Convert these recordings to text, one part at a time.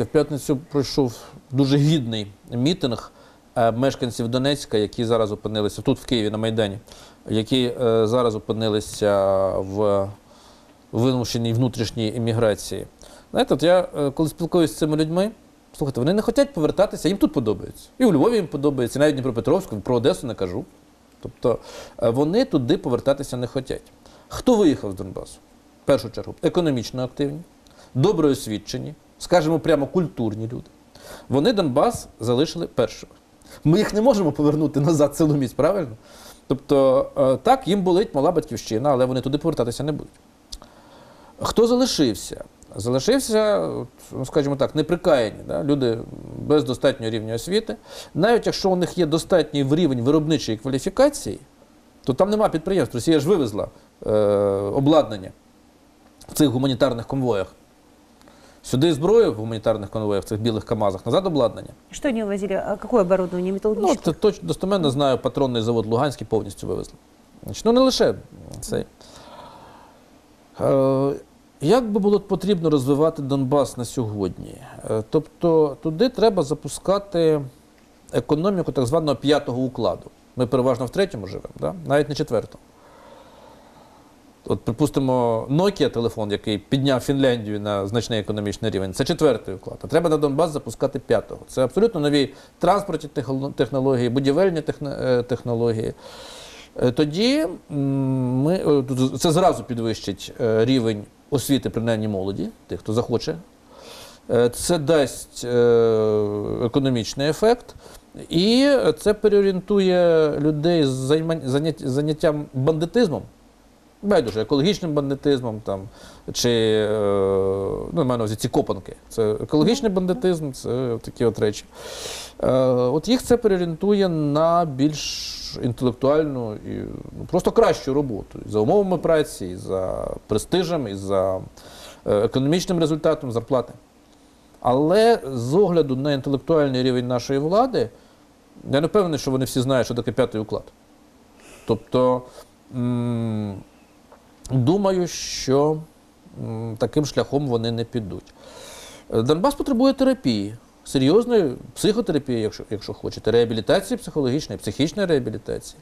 В п'ятницю пройшов дуже гідний мітинг е, мешканців Донецька, які зараз опинилися тут, в Києві, на Майдані, які е, зараз опинилися в вимушеній внутрішній еміграції. Знаєте, от я е, коли спілкуюся з цими людьми, слухайте, вони не хочуть повертатися, їм тут подобається. І у Львові їм подобається, і навіть Дніпропетровську, про Одесу не кажу. Тобто вони туди повертатися не хочуть. Хто виїхав з Донбасу? В першу чергу, економічно активні, добре освічені, скажімо, прямо культурні люди. Вони Донбас залишили першими. Ми їх не можемо повернути назад силоміць, правильно? Тобто, е, так, їм болить мала батьківщина, але вони туди повертатися не будуть. Хто залишився? Залишився, ну, скажімо так, неприкаяні, да? люди без достатнього рівня освіти. Навіть якщо у них є достатній рівень виробничої кваліфікації, то там нема підприємств. Росія ж вивезла е, обладнання в цих гуманітарних конвоях. Сюди зброю в гуманітарних конвоях, в цих білих КАМАЗах, назад обладнання. Что они увозили? А какое оборудование? Ну, Металлургическое? це точно достеменно знаю, патронний завод Луганський повністю вивезли. Значить, ну не лише цей. Е, як би було потрібно розвивати Донбас на сьогодні? Е, тобто туди треба запускати економіку так званого п'ятого укладу. Ми переважно в третьому живемо, да? навіть не четвертому. От, припустимо, Nokia телефон, який підняв Фінляндію на значний економічний рівень, це четвертий уклад. А треба на Донбас запускати п'ятого. Це абсолютно нові транспортні технології, будівельні е, технології. Е, Тоді ми, е, це зразу підвищить рівень освіти, принаймні молоді, тих, хто захоче. Це дасть економічний ефект, і це переорієнтує людей з заняттям бандитизмом байдуже екологічним бандитизмом там, чи е, ну, маю на увазі ці копанки. Це екологічний бандитизм, це такі от речі. Е, от їх це переорієнтує на більш інтелектуальну і ну, просто кращу роботу І за умовами праці, і за престижем, і за е, економічним результатом зарплати. Але з огляду на інтелектуальний рівень нашої влади, я не впевнений, що вони всі знають, що таке п'ятий уклад. Тобто. м, Думаю, що м, таким шляхом вони не підуть. Е, Донбас потребує терапії, серйозної психотерапії, якщо, якщо хочете, реабілітації психологічної, психічної реабілітації.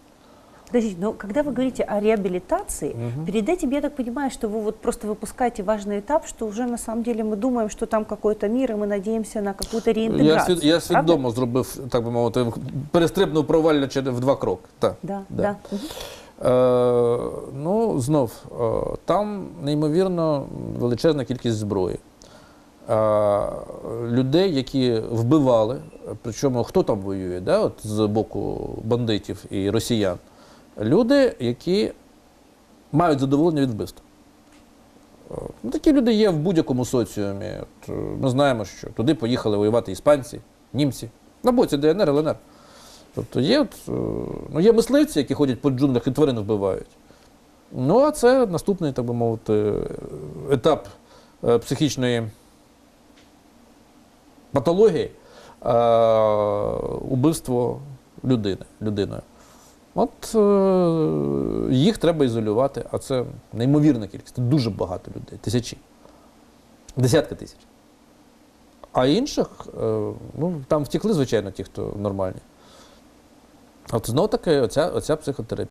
Подождите, но когда вы говорите о реабилитации, перед этим я так понимаю, что вы вот просто выпускаете важный этап, что уже на самом деле мы думаем, что там какой-то мир, и мы надеемся на какую-то Я, реинтеграцию. свід, я правда? свідомо зробив, так би мовити, перестрибнув провалля через в два кроки. Так. Да, Да. да. Мгм. Е, ну, знов, е, там неймовірно величезна кількість зброї. Е, людей, які вбивали, причому хто там воює, да, от з боку бандитів і росіян. Люди, які мають задоволення від вбивства. Ну, такі люди є в будь-якому соціумі. Ми знаємо, що туди поїхали воювати іспанці, німці, на боці ДНР, ЛНР. Тобто є, от, е, ну, є мисливці, які ходять по джунглях і тварин вбивають. Ну, а це наступний, так би мовити, етап е, психічної патології е, убивство людини, людиною. От їх треба ізолювати, а це неймовірна кількість, це дуже багато людей, тисячі, десятки тисяч. А інших, ну, там втекли, звичайно, ті, хто нормальні. От знову таки, оця, оця психотерапія.